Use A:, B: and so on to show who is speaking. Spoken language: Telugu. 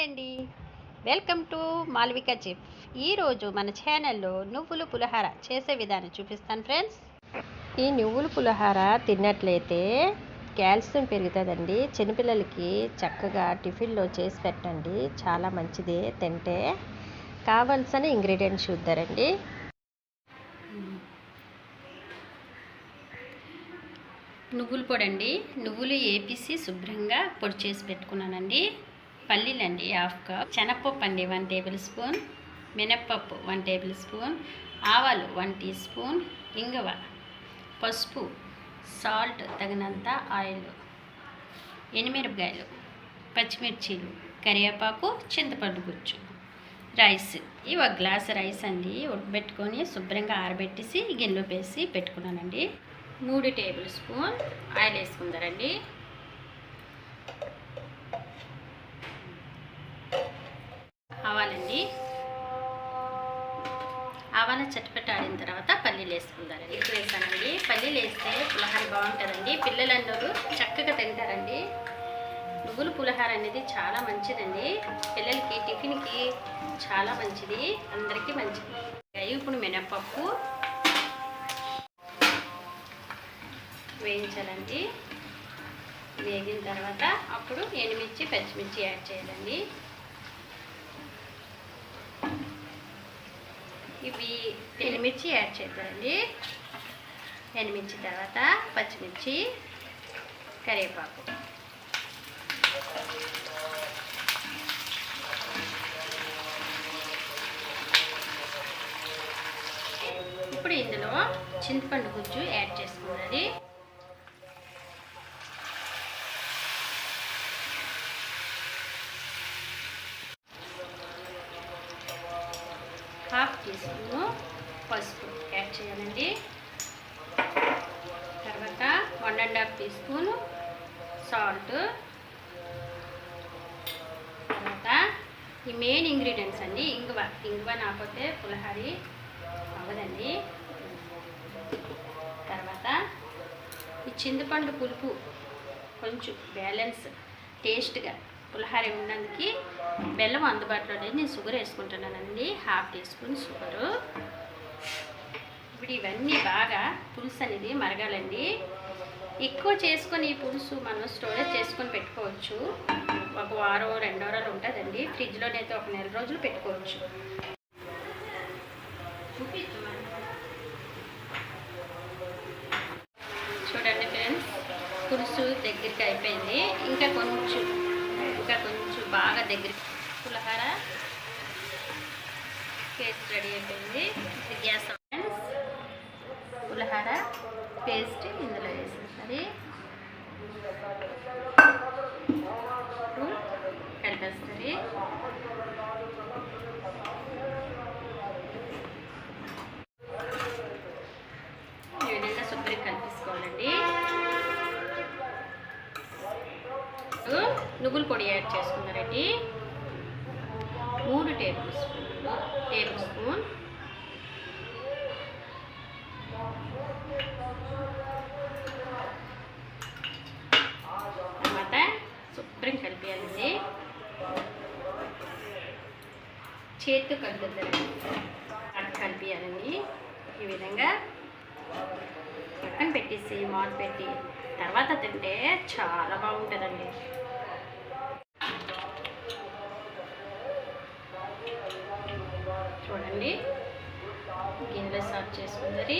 A: హాయ్ అండి. Welcome to Malvika chip. ఈరోజు మన ఛానల్లో నువ్వులు పులిహార చేసే విధానం చూపిస్తాను ఫ్రెండ్స్. ఈ నువ్వుల పులిహార తిన్నట్లయితే కాల్షియం పెరుగుతుందండి. చిన్నపిల్లలకి చక్కగా టిఫిన్లో చేసి పెట్టండి. చాలా మంచిది తింటే. కావాల్సిన ఇంగ్రీడియంట్స్ చూద్దారండి. నువ్వుల పొడి అండి నువ్వులు ఏపీసి శుభ్రంగా పొడి చేసి పెట్టుకున్నానండి. పల్లీలు అండి హాఫ్ కప్ శనగపప్పు అండి వన్ టేబుల్ స్పూన్ మినప్పప్పు వన్ టేబుల్ స్పూన్ ఆవాలు వన్ టీ స్పూన్ ఇంగువ పసుపు సాల్ట్ తగినంత ఆయిల్ ఎనిమిరపకాయలు పచ్చిమిర్చీలు కరివేపాకు చింతపండు గుజ్జు రైస్. ఇవి ఒక గ్లాస్ రైస్ అండి ఉడకబెట్టుకొని శుభ్రంగా ఆరబెట్టేసి గిన్నెలో వేసి పెట్టుకున్నానండి. మూడు టేబుల్ స్పూన్ ఆయిల్ వేసుకుందారండి ఆవాలండి ఆవాల చట్పట ఆడిన తర్వాత పల్లీలు వేసుకుందారండి ఇప్పుడు వేసానండి. పల్లీలు వేస్తే పులహార బాగుంటుందండి. పిల్లలందరూ చక్కగా తింటారండి. నువ్వులు పులహార అనేది చాలా మంచిదండి. పిల్లలకి టిఫిన్కి చాలా మంచిది. అందరికీ మంచిది. ఇప్పుడు మినపప్పు వేయించాలండి. వేగిన తర్వాత అప్పుడు ఎనిమిర్చి పచ్చిమిర్చి యాడ్ చేయాలండి. ఇవి ఎండుమిర్చి యాడ్ చేద్దామండి. ఎండుమిర్చి తర్వాత పచ్చిమిర్చి కరివేపాకు. ఇప్పుడు ఇందులో చింతపండు గుజ్జు యాడ్ చేసుకున్నది హాఫ్ టీ స్పూను పసుపు యాడ్ చేయాలండి. తర్వాత one and half teaspoon salt. తర్వాత ఈ మెయిన్ ఇంగ్రీడియంట్స్ అండి ఇంగువ. ఇంగువ నాకపోతే పులిహారి అవ్వదండి. తర్వాత ఈ చింతపండు పులుపు కొంచెం బ్యాలెన్స్ టేస్ట్గా పులిహార ఉన్నందుకు బెల్లం అందుబాటులో లేదు. నేను షుగర్ వేసుకుంటున్నానండి. హాఫ్ టీ స్పూన్ షుగరు ఇప్పుడు ఇవన్నీ బాగా పులుసు అనేది మరగాలండి. ఎక్కువ చేసుకొని ఈ పులుసు మనం స్టోరేజ్ చేసుకొని పెట్టుకోవచ్చు. ఒక వారం రెండు వారాలు ఉంటుందండి. ఫ్రిడ్జ్లోనైతే ఒక నెల రోజులు పెట్టుకోవచ్చు. చూడండి ఫ్రెండ్స్ పులుసు దగ్గరికి అయిపోయింది. ఇంకా కొంచెం కొంచెం బాగా దగ్గర పులిహోర పేస్ట్ రెడీ అయిపోయింది. ఇది గ్యాస్ ఫ్రెండ్స్. పేస్ట్ ఇందులో వేసేసరి కలిపేస్తుంది ఈ విధంగా శుభ్రం కల్పించుకోవాలండి నువ్వుల పొడి యాడ్ చేసుకున్నారండి మూడు టేబుల్ స్పూన్ టేబుల్ స్పూన్. తర్వాత శుభ్రం కలిపేయాలండి. చేతితో కలుపుతారండి. కలిపేయాలండి. ఈ విధంగా పక్కన పెట్టేసి మాట్ పెట్టి తర్వాత తింటే చాలా బాగుంటుందండి. చేసుకోండి. గిన్నెలో సర్వ్ చేసుకుందరి.